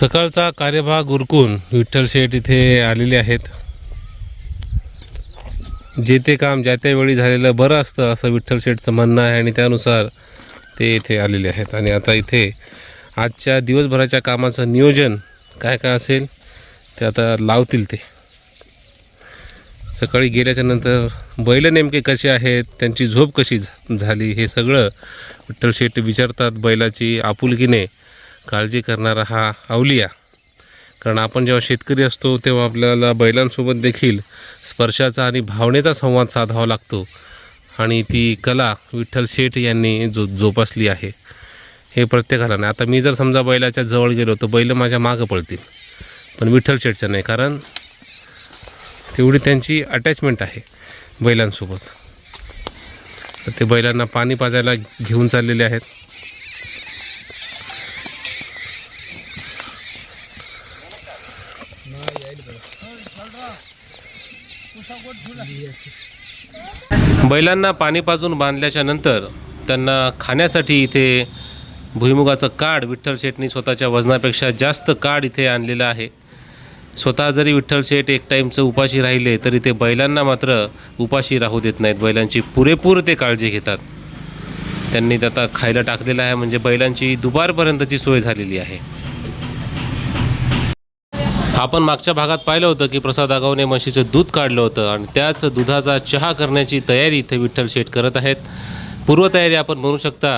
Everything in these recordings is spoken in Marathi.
सकाळचा कार्यभाग उरकून विठ्ठल शेठ इथे आलेले आहेत. जे ते काम ज्या त्यावेळी झालेलं बरं असतं असं विठ्ठल शेठचं म्हणणं आहे आणि त्यानुसार ते इथे आलेले आहेत. आणि आता इथे आजच्या दिवसभराच्या कामाचं नियोजन काय काय असेल ते आता लावतील ते. सकाळी गेल्याच्यानंतर बैल नेमके कसे आहेत त्यांची झोप कशी झा- झाली हे सगळं विठ्ठल शेठ विचारतात बैलाची आपुलकीने. काळजी करणारा हा अवलिया. कारण आपण जेव्हा शेतकरी असतो तेव्हा आपल्याला बैलांसोबत देखील स्पर्शाचा आणि भावनेचा संवाद साधावा लागतो. आणि ती कला विठ्ठल शेठ यांनी जो जोपासली आहे. हे प्रत्येकाला नाही आता मी जर समजा बैलाच्या जवळ गेलो तर बैल माझ्या मागं पळतील. पण विठ्ठल शेठच्या नाही. कारण तेवढी त्यांची अटॅचमेंट आहे बैलांसोबत. तर ते बैलांना पाणी पाजायला घेऊन चाललेले आहेत. बैलांना पाणी पाजून बांधल्याच्या नंतर त्यांना खाण्यासाठी इथे भुईमुगाचं काड विठ्ठल शेठनी स्वतःच्या वजनापेक्षा जास्त काड इथे आणलेलं आहे. स्वतः जरी विठ्ठल शेठ एक टाईमचं उपाशी राहिले तरी ते बैलांना मात्र उपाशी राहू देत नाहीत. बैलांची पुरेपूर ते काळजी घेतात. त्यांनी ते आता खायला टाकलेलं आहे म्हणजे बैलांची दुपारपर्यंतची सोय झालेली आहे. आपण मागच्या भागात पाहिलं होतं की प्रसाद आगावने म्हशीचं दूध काढलं होतं आणि त्याच दुधाचा चहा करण्याची तयारी इथे विठ्ठल शेठ करत आहेत. पूर्वतयारी आपण म्हणू शकता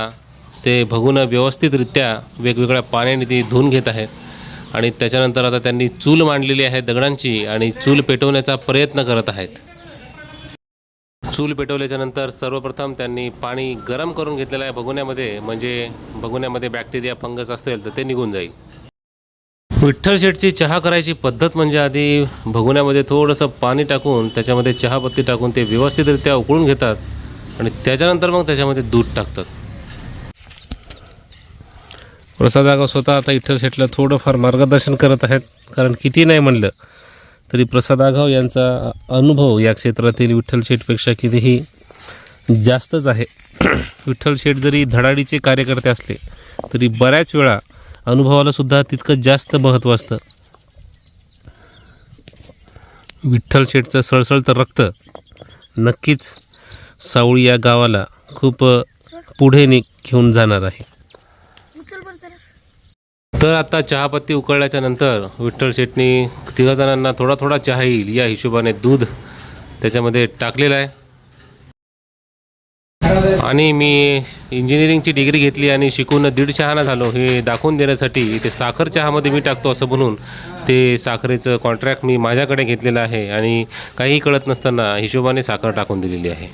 ते भगून व्यवस्थितरित्या वेगवेगळ्या पाण्याने ती धुवून घेत आहेत. आणि त्याच्यानंतर आता त्यांनी चूल मांडलेली आहे दगडांची आणि चूल पेटवण्याचा प्रयत्न करत आहेत. चूल पेटवल्याच्यानंतर सर्वप्रथम त्यांनी पाणी गरम करून घेतलेलं आहे भगुण्यामध्ये म्हणजे भगुण्यामध्ये बॅक्टेरिया फंगस असेल तर ते निघून जाईल. विठ्ठल शेठची चहा करायची पद्धत म्हणजे आधी भगवण्यामध्ये थोडंसं पाणी टाकून त्याच्यामध्ये चहापत्ती टाकून ते व्यवस्थितरित्या उकळून घेतात आणि त्याच्यानंतर मग त्याच्यामध्ये दूध टाकतात. प्रसाद आगाव स्वतः आता विठ्ठल शेठला थोडंफार मार्गदर्शन करत आहेत कारण किती नाही म्हणलं तरी प्रसाद आगाव यांचा अनुभव या क्षेत्रातील विठ्ठल शेठपेक्षा कितीही जास्तच आहे. विठ्ठल शेठ जरी धडाडीचे कार्यकर्ते असले तरी बऱ्याच वेळा अनुभवाला सुद्धा तितकं जास्त महत्त्व असतं. विठ्ठल शेठचं सळसळतं रक्त नक्कीच सावळी या गावाला खूप पुढे नि घेऊन जाणार आहे. तर आता चहापत्ती उकळल्याच्या नंतर विठ्ठल शेटनी तिघा जणांना थोडा थोडा चहा येईल या हिशोबाने दूध त्याच्यामध्ये टाकलेलं आहे. आणि मी इंजिनिअरिंगची डिग्री घेतली आणि शिकून दीड शहाणा झालो. हे दाखवून देण्यासाठी ते साखर चहामध्ये मी टाकतो असं म्हणून. ते साखरेचं कॉन्ट्रॅक्ट मी माझ्याकडे घेतलेलं आहे आणि काहीही कळत नसताना हिशोबाने साखर टाकून दिलेली आहे.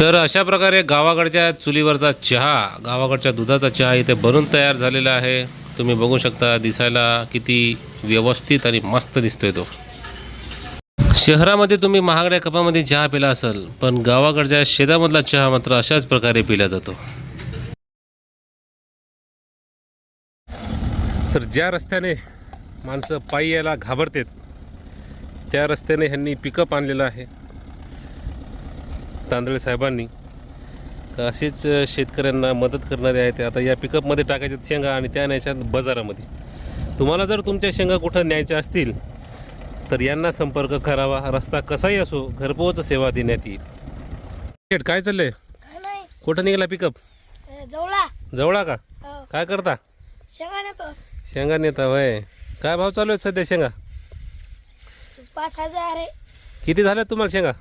तर अशा प्रकारे गावाकडच्या चुलीवरचा चहा गावाकडच्या दुधाचा चहा इथे बनून तयार झालेला आहे. तुम्ही बघू शकता दिसायला किती व्यवस्थित आणि मस्त दिसतोय तो. शहरामध्ये तुम्ही महागड्या कपामध्ये चहा पिला असेल पण गावाकडच्या शेतामधला चहा मात्र अशाच प्रकारे पिला जातो. तर ज्या रस्त्याने माणसं पायी यायला घाबरतेत त्या रस्त्याने ह्यांनी पिकअप आणलेलं आहे. तांदळे साहेबांनी असेच शेतकऱ्यांना मदत करणारे आहेत. आता या पिकअपमध्ये टाकायच्यात शेंगा आणि त्या न्यायच्यात बाजारामध्ये. तुम्हाला जर तुमच्या शेंगा कुठं न्यायच्या असतील तर यांना संपर्क करावा. रस्ता कसाही असो घरपोच सेवा देण्यात येईल. काय चाललंय? कुठं निघाला पिकअप? जवळा. जवळा का? हो. काय करता? शेंगा नेतो. शेंगा नेता वय काय भाव चालू आहेत सध्या शेंगा? पाच हजार किती झाल्या तुम्हाला शेंगा?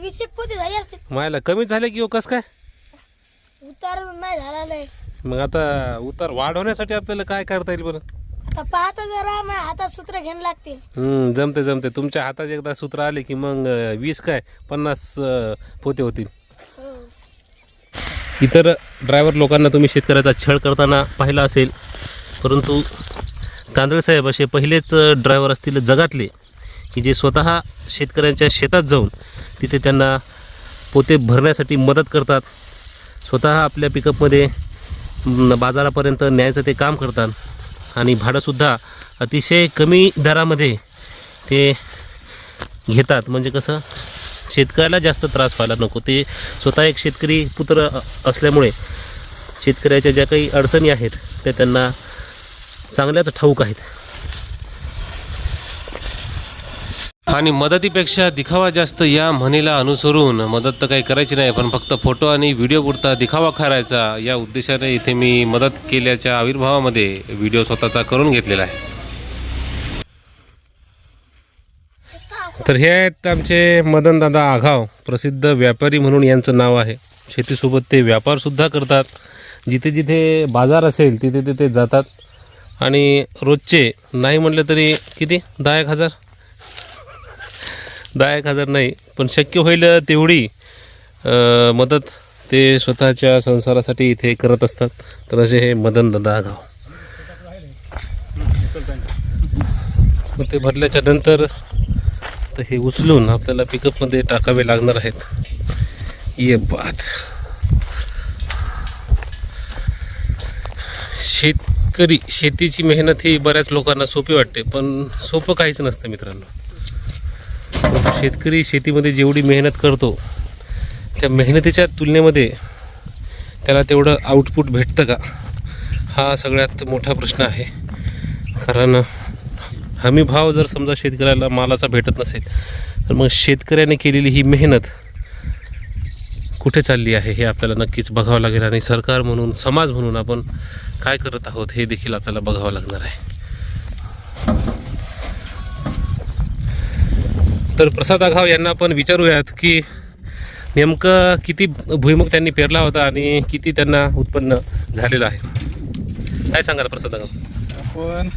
वीस एक पोती झाली असते. मायला कमीच झाले की हो कस काय? उतार नाही झाला लय. मग आता उतार वाढवण्यासाठी आपल्याला काय करता येईल बरं? आता पाहतो जरा हातात सूत्र घ्यायला लागतील. हम्म, जमते जमते. तुमच्या हातात एकदा सूत्र आले की मग अं, वीस काय? पन्नास अं, पोते होतील. हो. इतर ड्रायव्हर लोकांना तुम्ही शेतकऱ्याचा छळ करताना पाहिला असेल परंतु तांदळे साहेब असे पहिलेच ड्रायव्हर असतील जगातले. की जे स्वतः शेतकऱ्यांच्या शेतात जाऊन तिथे त्यांना पोते भरण्यासाठी मदत करतात. स्वतः आपल्या पिकअपमध्ये बाजारापर्यंत न्यायचं ते काम करतात. आणि भाडंसुद्धा अतिशय कमी दरामध्ये ते घेतात. म्हणजे कसं शेतकऱ्याला जास्त त्रास व्हायला नको. ते स्वतः एक शेतकरी पुत्र असल्यामुळे शेतकऱ्याच्या ज्या काही अडचणी आहेत त्या त्यांना चांगल्याच ठाऊक आहेत. आणि मदतीपेक्षा दिखावा जास्त या म्हणीला अनुसरून मदत तर काही करायची नाही पण फक्त फोटो आणि व्हिडिओ पुरता दिखावा करायचा. या उद्देशाने इथे मी मदत केल्याच्या आविर्भावामध्ये व्हिडिओ स्वतःचा करून घेतलेला आहे. तर हे आहेत आमचे मदनदादा आघाव प्रसिद्ध व्यापारी म्हणून यांचं नाव आहे. शेतीसोबत ते व्यापारसुद्धा करतात. जिथे जिथे बाजार असेल तिथे तिथे जातात. आणि रोजचे नाही म्हटलं तरी किती? दहा एक हजार? दायक हजार नाही पण शक्य होईल तेवढी मदत ते स्वतःच्या संसारासाठी इथे करत असतात. तर असे हे मदन दादा गाव. मग ते भरल्याच्या नंतर तर हे उचलून आपल्याला पिकअपमध्ये टाकावे लागणार आहेत. ये बात. शेतकरी शेतीची मेहनत ही बऱ्याच लोकांना सोपी वाटते पण सोपं काहीच नसतं मित्रांनो. शेतकरी शेतीमध्ये जेवढी मेहनत करतो त्या मेहनतीच्या तुलनेमध्ये त्याला तेवढं आउटपुट भेटतं का? हा सगळ्यात मोठा प्रश्न आहे. कारण हमी भाव जर समजा शेतकऱ्याला मालाचा भेटत नसेल तर मग शेतकऱ्याने केलेली ही मेहनत कुठे चालली आहे हे आपल्याला नक्कीच बघावं लागेल आणि सरकार म्हणून समाज म्हणून आपण काय करत आहोत हे देखील आपल्याला बघावं लागणार आहे. तर प्रसाद आघाव यांना आपण विचारूयात की नेमकं किती भुईमुग त्यांनी पेरला होता आणि किती त्यांना उत्पन्न झालेलं आहे? काय सांगाल प्रसाद आघाव? आपण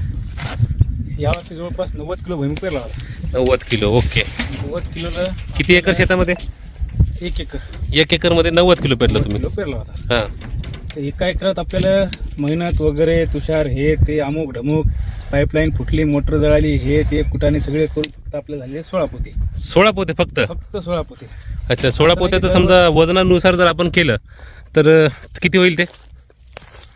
यावर्षी जवळपास नव्वद किलो भुईमुग पेरला होता. नव्वद किलो ओके. नव्वद किलोला किती एकर शेतामध्ये? एक एकर. एक एकरमध्ये नव्वद किलो पेरलं तुम्ही? किलो पेरला होता. हां. तर एका एकरात आपल्याला मेहनत वगैरे तुषार हे ते अमुक ढमुक पाईपलाईन फुटली मोटर जळाली हे ते कुटाने सगळे करून फक्त आपले झाले सोळा पोते. सोळा पोते फक्त? फक्त सोळा पोते. अच्छा सोळा पोत्याचं समजा वजनानुसार जर आपण केलं तर किती होईल ते?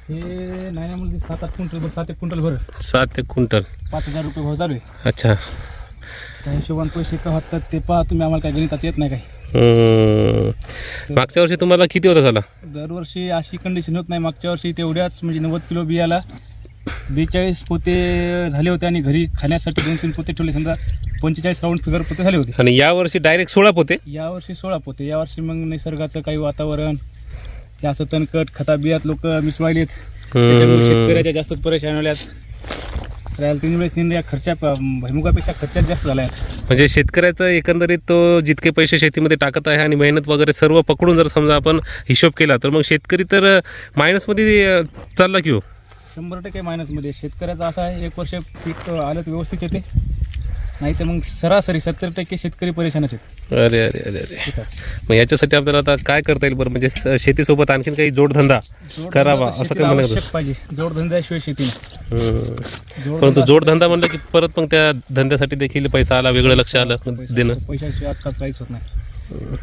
हे नाही म्हणजे सात आठ क्विंटल भर सात एक क्विंटल भर. सात एक क्विंटल. पाच हजार रुपये भाव चालू आहे. अच्छा. त्या हिशोबाने पैसे का होतात ते पहा तुम्ही आम्हाला काय गणिताचं येत नाही काही. हम्म. मागच्या वर्षी तुम्हाला किती होता झाला? दरवर्षी अशी कंडिशन होत नाही. मागच्या वर्षी तेवढ्याच म्हणजे नव्वद किलो बियाला बेचाळीस पोते झाले होते आणि घरी खाण्यासाठी दोन तीन पोते ठेवले. समजा पंचेचाळीस राऊंड फिगर पोते झाले होते. आणि या वर्षी डायरेक्ट सोळा पोते. यावर्षी सोळा पोते. यावर्षी मग निसर्गाचं काही वातावरण असं तणकट खता बियात लोक मिसवायलेत त्याच्यामुळे शेतकऱ्याच्या जास्त परेशान झाल्यात. राहिला तीन वेळेस तीन या खर्चा भैमुगापेक्षा खर्चात जास्त झाला म्हणजे शेतकऱ्याचं एकंदरीत तो जितके पैसे शेतीमध्ये टाकत आहे आणि मेहनत वगैरे सर्व पकडून जर समजा आपण हिशोब केला तर मग शेतकरी तर मायनसमध्ये चालला की हो? शंभर टक्के मायनसमध्ये शेतकऱ्याचं असं आहे एक वर्ष पीक आलं तर व्यवस्थित येते. नाही तर मग सरासरी सत्तर टक्के शेतकरी परेशानच आहेत. अरे अरे अरे अरे. मग याच्यासाठी आपल्याला आता काय करता येईल बरं? म्हणजे स- शेतीसोबत आणखीन काही जोडधंदा करावा असं शेतीला म्हणत आवश्यक पाहिजे. जोडधंद्याशिवाय शेती नाही. हम्म. जोड परंतु जोडधंदा म्हणलं की परत मग त्या धंद्यासाठी देखील पैसा आला वेगळं लक्ष आलं देणं. पैशाशिवाय आजकाल काहीच होत नाही.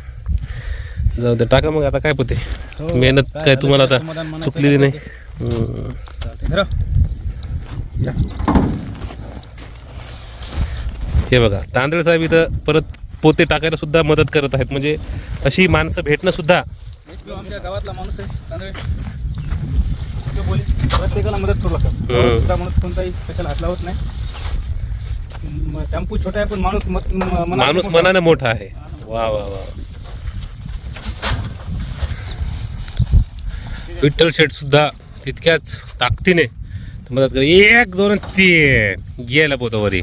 जाऊ दे टाका मग आता काय पोते हो, मेहनत काय काय झालं तुम्हाला काय आता समाधान मनाचं चुकलेली काय नाही. हम्म. चालतंय. धरा. हे बघा तांदळ साहेब इथं परत पोते टाकायला सुद्धा मदत करत आहेत. म्हणजे अशी माणसं भेटणं सुद्धा आमच्या गावातला माणूस आहे प्रत्येकाला मदत करू लागतात. हम्म. दुसरा माणूस कोणताही कशाला हात लावत नाही. टेम्पो छोटा आहे पण माणूस माणूस. मनाने मोठा आहे. वा वा वा. विठ्ठल शेठ सुद्धा तितक्याच ताकदीने मदत कर. एक दोन तीन. गेला पोतावरी.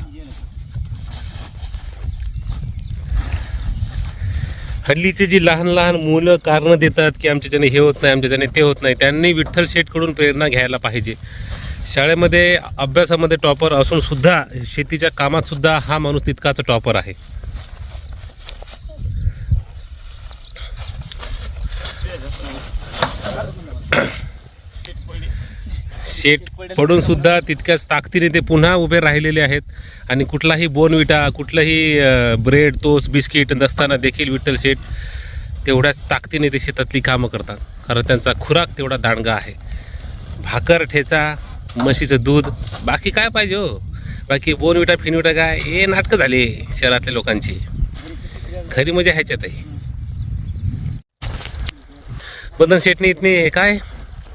हल्लीचे जी लहान लहान मुलं कारणं देतात की आमच्याच्याने हे होत नाही आमच्याच्याने ते होत नाही त्यांनी विठ्ठल शेठकडून प्रेरणा घ्यायला पाहिजे. शाळेमध्ये अभ्यासामध्ये टॉपर असूनसुद्धा शेतीच्या कामातसुद्धा हा माणूस तितकाच टॉपर आहे. शेट पडून सुद्धा तितक्याच ताकदीने ते पुन्हा उभे राहिलेले आहेत. आणि कुठलाही बोनविटा कुठलाही ब्रेड तोस बिस्किट नसताना देखील विठ्ठल शेट तेवढ्याच ताकदीने ते शेतातली कामं करतात. कारण त्यांचा खुराक तेवढा दांडगा आहे. भाकर ठेचा म्हशीचं दूध बाकी काय पाहिजे हो? बाकी बोनविटा फिनविटा काय? हे नाटकं झाले शहरातल्या लोकांची. खरी मजा ह्याच्यातही बंधन शेटणी इथनी काय?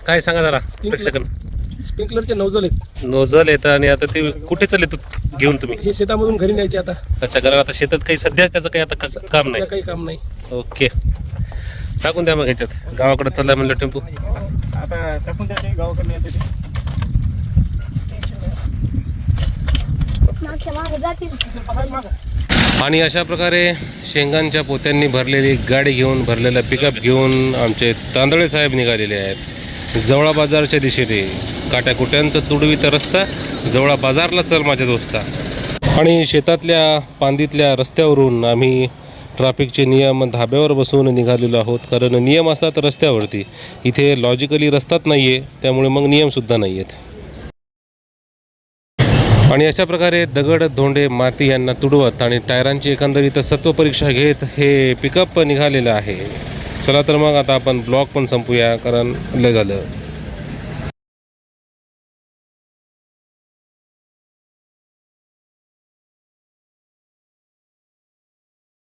काय सांगा जरा प्रेक्षकांना? स्प्रिंकलरचे नवजल आहेत. नोझल येतं आणि आता ते कुठे चालले तू घेऊन तुम्ही? हे शेतामधून घरी न्यायचे आता. अच्छा कारण आता शेतात काही सध्या त्याचं काही आता कसं काम नाही. सध्या काही काम नाही. ओके. टाकून द्या मग ह्याच्यात. गावाकडे चाललाय म्हणलं टेम्पो. आता टाकून द्या ते गावाकडे येते ते. मागच्या मागे जातील आणि अशा प्रकारे शेंगांच्या पोत्यांनी भरलेली गाडी घेऊन भरलेला पिकअप घेऊन आमचे तांदळे साहेब निघालेले आहेत. जवळा बाजारच्या दिशेने. काट्याकुट्यांचा तुडवीचा रस्ता जवळा बाजारला चल माझ्या दोस्ता. आणि शेतातल्या पांदीतल्या रस्त्यावरून आम्ही ट्रॅफिकचे नियम धाब्यावर बसून निघालेलो आहोत. कारण नियम असतात रस्त्यावरती. इथे लॉजिकली रस्ताच नाही आहे त्यामुळे मग नियमसुद्धा नाही आहेत आणि अशा प्रकारे दगड धोंडे माती यांना तुडवत आणि टायरांची एकंदरीत सत्वपरीक्षा घेत हे पिकअप निघालेलं आहे. चला तर मग आता आपण ब्लॉग पण संपूया कारण लय झालं.